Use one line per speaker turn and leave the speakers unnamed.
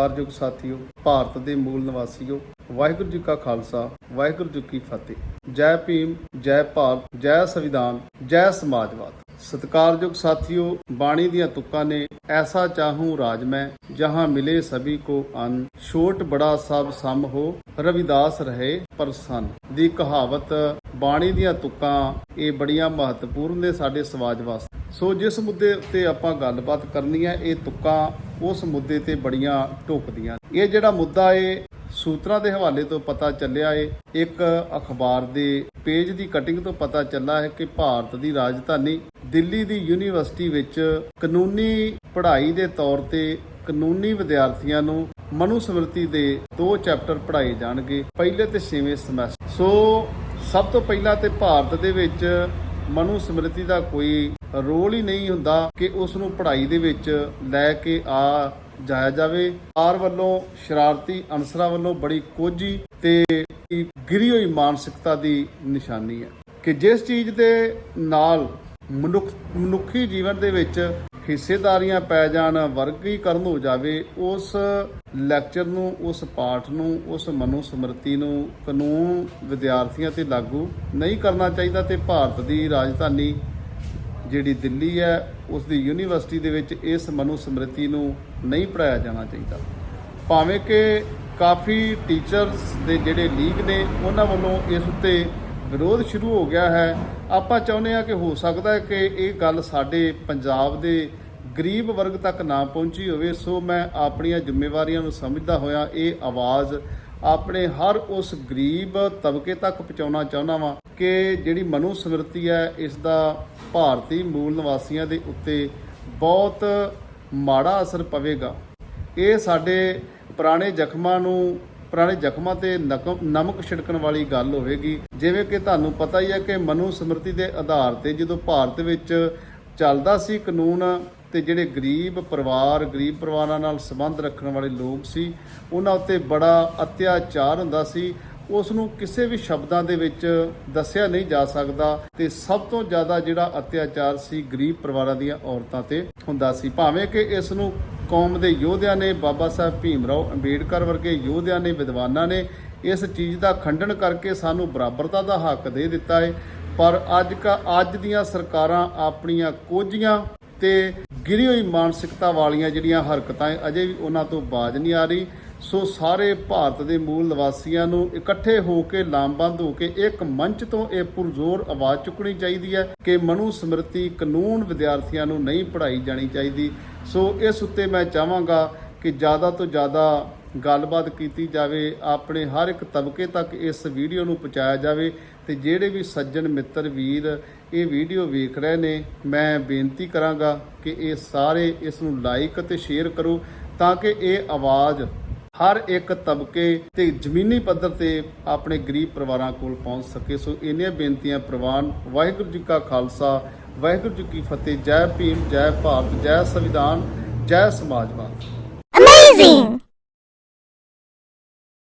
ਸਤਿਕਾਰਯੋਗ ਸਾਥੀਓ, ਭਾਰਤ ਦੇ ਮੂਲ ਨਿਵਾਸੀਓ, ਵਾਹਿਗੁਰੂ ਜੀ ਕਾ ਖਾਲਸਾ, ਵਾਹਿਗੁਰੂ ਜੀ ਕੀ ਫਤਿਹ। ਜੈ ਭੀਮ, ਜੈ ਭਾਰਤ, ਜੈ ਸੰਵਿਧਾਨ, ਜੈ ਸਮਾਜਵਾਦ। ਸਤਿਕਾਰਯੋਗ ਸਾਥੀਓ, ਬਾਣੀ ਦੀਆਂ ਤੁਕਾਂ ਨੇ ਐਸਾ ਚਾਹੂੰ ਰਾਜ ਮੈਂ, ਜਹਾਂ ਮਿਲੇ ਸਭੀ ਕੋ ਅਨ, ਛੋਟ ਬੜਾ ਸਭ ਸਮ ਹੋ, ਰਵਿਦਾਸ ਰਹੇ ਪ੍ਰਸੰਨ। ਦੀ ਕਹਾਵਤ, ਬਾਣੀ ਦੀਆਂ ਤੁਕਾਂ, ਇਹ ਬੜੀਆਂ ਮਹੱਤਵਪੂਰਨ ਨੇ ਸਾਡੇ ਸਮਾਜ ਵਾਸਤੇ। ਸੋ ਜਿਸ ਮੁੱਦੇ ਉੱਤੇ ਆਪਾਂ ਗੱਲਬਾਤ ਕਰਨੀ ਹੈ, ਇਹ ਤੁਕਾਂ ਉਸ ਮੁੱਦੇ ਤੇ ਬੜੀਆਂ ਢੁਕਦੀਆਂ। ਇਹ ਜਿਹੜਾ ਮੁੱਦਾ ਏ, ਸੂਤਰਾਂ ਦੇ ਹਵਾਲੇ ਤੋਂ ਪਤਾ ਚੱਲਿਆ ਏ, ਇੱਕ ਅਖਬਾਰ ਦੇ ਪੇਜ ਦੀ ਕਟਿੰਗ ਤੋਂ ਪਤਾ ਚੱਲਾ ਹੈ ਕਿ ਭਾਰਤ ਦੀ ਰਾਜਧਾਨੀ ਦਿੱਲੀ ਦੀ ਯੂਨੀਵਰਸਿਟੀ ਵਿੱਚ ਕਾਨੂੰਨੀ ਪੜ੍ਹਾਈ ਦੇ ਤੌਰ ਤੇ ਕਾਨੂੰਨੀ ਵਿਦਿਆਰਥੀਆਂ ਨੂੰ ਮਨੂ ਦੇ ਦੋ ਚੈਪਟਰ ਪੜ੍ਹਾਏ ਜਾਣਗੇ, ਪਹਿਲੇ ਤੇ ਛੇਵੇਂ ਸਮੈਸਟਰ। ਸੋ, ਸਭ ਤੋਂ ਪਹਿਲਾਂ ਤੇ ਭਾਰਤ ਦੇ ਵਿੱਚ ਮਨੂ ਸਮ੍ਰਿਤੀ ਦਾ ਕੋਈ ਰੋਲ ਹੀ ਨਹੀਂ ਹੁੰਦਾ ਕਿ ਉਸ ਨੂੰ ਪੜ੍ਹਾਈ ਦੇ ਵਿੱਚ ਲੈ ਕੇ ਆ ਜਾਇਆ ਜਾਵੇ। ਆਰ ਵੱਲੋਂ ਸ਼ਰਾਰਤੀ ਅਨਸਰਾਂ ਵੱਲੋਂ ਬੜੀ ਕੋਝੀ ਤੇ ਗਿਰੀ ਹੋਈ ਮਾਨਸਿਕਤਾ ਦੀ ਨਿਸ਼ਾਨੀ ਹੈ ਕਿ ਜਿਸ ਚੀਜ਼ ਦੇ ਨਾਲ ਮਨੁੱਖ ਮਨੁੱਖੀ ਜੀਵਨ ਦੇ ਵਿੱਚ ਹਿੱਸੇਦਾਰੀਆਂ ਪੈ ਜਾਣ, ਵਰਗੀਕਰਨ ਹੋ ਜਾਵੇ, ਉਸ ਲੈਕਚਰ ਨੂੰ, ਉਸ ਪਾਠ ਨੂੰ, ਉਸ ਮਨੂ ਸਮ੍ਰਿਤੀ ਨੂੰ ਕਾਨੂੰਨ ਵਿਦਿਆਰਥੀਆਂ ਤੇ ਲਾਗੂ ਨਹੀਂ ਕਰਨਾ ਚਾਹੀਦਾ ਤੇ ਭਾਰਤ ਦੀ ਰਾਜਧਾਨੀ ਜਿਹੜੀ ਦਿੱਲੀ ਹੈ ਉਸ ਦੀ ਯੂਨੀਵਰਸਿਟੀ ਦੇ ਵਿੱਚ ਇਸ ਮਨੂ ਸਮ੍ਰਿਤੀ ਨੂੰ ਨਹੀਂ ਪੜਾਇਆ ਜਾਣਾ ਚਾਹੀਦਾ। ਭਾਵੇਂ ਕਿ ਕਾਫੀ ਟੀਚਰਸ ਦੇ ਜਿਹੜੇ ਲੀਗ ਨੇ, ਉਹਨਾਂ ਵੱਲੋਂ ਇਸ ਉੱਤੇ ਵਿਰੋਧ ਸ਼ੁਰੂ ਹੋ ਗਿਆ ਹੈ। ਆਪਾਂ ਚਾਹੁੰਦੇ ਹਾਂ ਕਿ ਹੋ ਸਕਦਾ ਹੈ ਕਿ ਇਹ ਗੱਲ ਸਾਡੇ ਪੰਜਾਬ ਦੇ ਗਰੀਬ ਵਰਗ ਤੱਕ ਨਾ ਪਹੁੰਚੀ ਹੋਵੇ। ਸੋ ਮੈਂ ਆਪਣੀਆਂ ਜ਼ਿੰਮੇਵਾਰੀਆਂ ਨੂੰ ਸਮਝਦਾ ਹੋਇਆ ਇਹ ਆਵਾਜ਼ ਆਪਣੇ ਹਰ ਉਸ ਗਰੀਬ ਤਬਕੇ ਤੱਕ ਪਹੁੰਚਾਉਣਾ ਚਾਹੁੰਦਾ ਵਾਂ ਕਿ ਜਿਹੜੀ ਮਨੂ ਸਮ੍ਰਿਤੀ ਹੈ, ਇਸ ਦਾ ਭਾਰਤੀ ਮੂਲ ਨਿਵਾਸੀਆਂ ਦੇ ਉੱਤੇ ਬਹੁਤ ਮਾੜਾ ਅਸਰ ਪਵੇਗਾ। ਇਹ ਸਾਡੇ ਪੁਰਾਣੇ ਜ਼ਖਮਾਂ ਨੂੰ ਪੁਰਾਣੇ ਜ਼ਖਮਾਂ ਤੇ ਨਕਮ- ਨਮਕ ਛਿੜਕਣ ਵਾਲੀ ਗੱਲ ਹੋਵੇਗੀ। ਜਿਵੇਂ ਕਿ ਤੁਹਾਨੂੰ ਪਤਾ ਹੀ ਹੈ ਕਿ ਮਨੂ ਸਮ੍ਰਿਤੀ ਦੇ ਆਧਾਰ ਤੇ ਜਦੋਂ ਭਾਰਤ ਵਿੱਚ ਚੱਲਦਾ ਸੀ ਕਾਨੂੰਨ ਤੇ ਜਿਹੜੇ ਗਰੀਬ ਪਰਿਵਾਰ, ਗਰੀਬ ਪਰਿਵਾਰਾਂ ਨਾਲ ਸੰਬੰਧ ਰੱਖਣ ਵਾਲੇ ਲੋਕ ਸੀ, ਉਹਨਾਂ ਉੱਤੇ ਬੜਾ ਅਤਿਆਚਾਰ ਹੁੰਦਾ ਸੀ। ਉਸ ਨੂੰ ਕਿਸੇ ਵੀ ਸ਼ਬਦਾਂ ਦੇ ਵਿੱਚ ਦੱਸਿਆ ਨਹੀਂ ਜਾ ਸਕਦਾ ਤੇ ਸਭ ਤੋਂ ਜ਼ਿਆਦਾ ਜਿਹੜਾ ਅਤਿਆਚਾਰ ਸੀ ਗਰੀਬ ਪਰਿਵਾਰਾਂ ਦੀਆਂ ਔਰਤਾਂ ਤੇ ਹੁੰਦਾ ਸੀ। ਭਾਵੇਂ ਕਿ ਇਸ ਨੂੰ ਕੌਮ ਦੇ ਯੋਧਿਆਂ ਨੇ ਬਾਬਾ ਸਾਹਿਬ ਭੀਮ ਰਾਓ ਅੰਬੇਡਕਰ ਵਰਗੇ ਯੋਧਿਆਂ ਨੇ ਵਿਦਵਾਨਾਂ ਨੇ ਇਸ ਚੀਜ਼ ਦਾ ਖੰਡਨ ਕਰਕੇ ਸਾਨੂੰ ਬਰਾਬਰਤਾ ਦਾ ਹੱਕ ਦੇ ਦਿੱਤਾ ਹੈ। ਪਰ ਅੱਜ ਕਾ ਅੱਜ ਦੀਆਂ ਸਰਕਾਰਾਂ ਆਪਣੀਆਂ ਕੋਝੀਆਂ ਤੇ ਗਿਰੀ ਹੋਈ ਮਾਨਸਿਕਤਾ ਵਾਲੀਆਂ ਜਿਹੜੀਆਂ ਹਰਕਤਾਂ ਹੈ, ਅਜੇ ਵੀ ਉਹਨਾਂ ਤੋਂ ਬਾਜ ਨਹੀਂ ਆ ਰਹੀ। ਸੋ ਸਾਰੇ ਭਾਰਤ ਦੇ ਮੂਲ ਨਿਵਾਸੀਆਂ ਨੂੰ ਇਕੱਠੇ ਹੋ ਕੇ ਲਾਮਬੰਦ ਹੋ ਕੇ ਇੱਕ ਮੰਚ ਤੋਂ ਇਹ ਪੁਰਜ਼ੋਰ ਆਵਾਜ਼ ਚੁੱਕਣੀ ਚਾਹੀਦੀ ਹੈ ਕਿ ਮਨੂ ਸਮ੍ਰਿਤੀ ਕਾਨੂੰਨ ਵਿਦਿਆਰਥੀਆਂ ਨੂੰ ਨਹੀਂ ਪੜ੍ਹਾਈ ਜਾਣੀ ਚਾਹੀਦੀ। ਸੋ ਇਸ ਉੱਤੇ ਮੈਂ ਚਾਹਾਂਗਾ ਕਿ ਜ਼ਿਆਦਾ ਤੋਂ ਜ਼ਿਆਦਾ ਗੱਲਬਾਤ ਕੀਤੀ ਜਾਵੇ, ਆਪਣੇ ਹਰ ਇੱਕ ਤਬਕੇ ਤੱਕ ਇਸ ਵੀਡੀਓ ਨੂੰ ਪਹੁੰਚਾਇਆ ਜਾਵੇ ਤੇ ਜਿਹੜੇ ਵੀ ਸੱਜਣ ਮਿੱਤਰ ਵੀਰ ਇਹ ਵੀਡੀਓ ਵੇਖ ਰਹੇ ਨੇ, ਮੈਂ ਬੇਨਤੀ ਕਰਾਂਗਾ ਕਿ ਇਹ ਸਾਰੇ ਇਸ ਨੂੰ ਲਾਈਕ ਅਤੇ ਸ਼ੇਅਰ ਕਰੋ ਤਾਂ ਕਿ ਇਹ ਆਵਾਜ਼ ਹਰ ਇੱਕ ਤਬਕੇ ਤੇ ਜ਼ਮੀਨੀ ਪੱਧਰ ਤੇ ਆਪਣੇ ਗਰੀਬ ਪਰਿਵਾਰਾਂ ਕੋਲ ਪਹੁੰਚ ਸਕੇ। ਸੋ ਇਹਨੀਆਂ ਬੇਨਤੀਆਂ, ਪ੍ਰਵਾਨ, ਵਾਹਿਗੁਰੂ ਜੀ ਕਾ ਖਾਲਸਾ, ਵਾਹਿਗੁਰੂ ਜੀ ਕੀ ਫਤਿਹ। ਜੈ ਭੀਮ, ਜੈ ਭਾਰਤ, ਜੈ ਸੰਵਿਧਾਨ, ਜੈ ਸਮਾਜਵਾਦ
Amazing!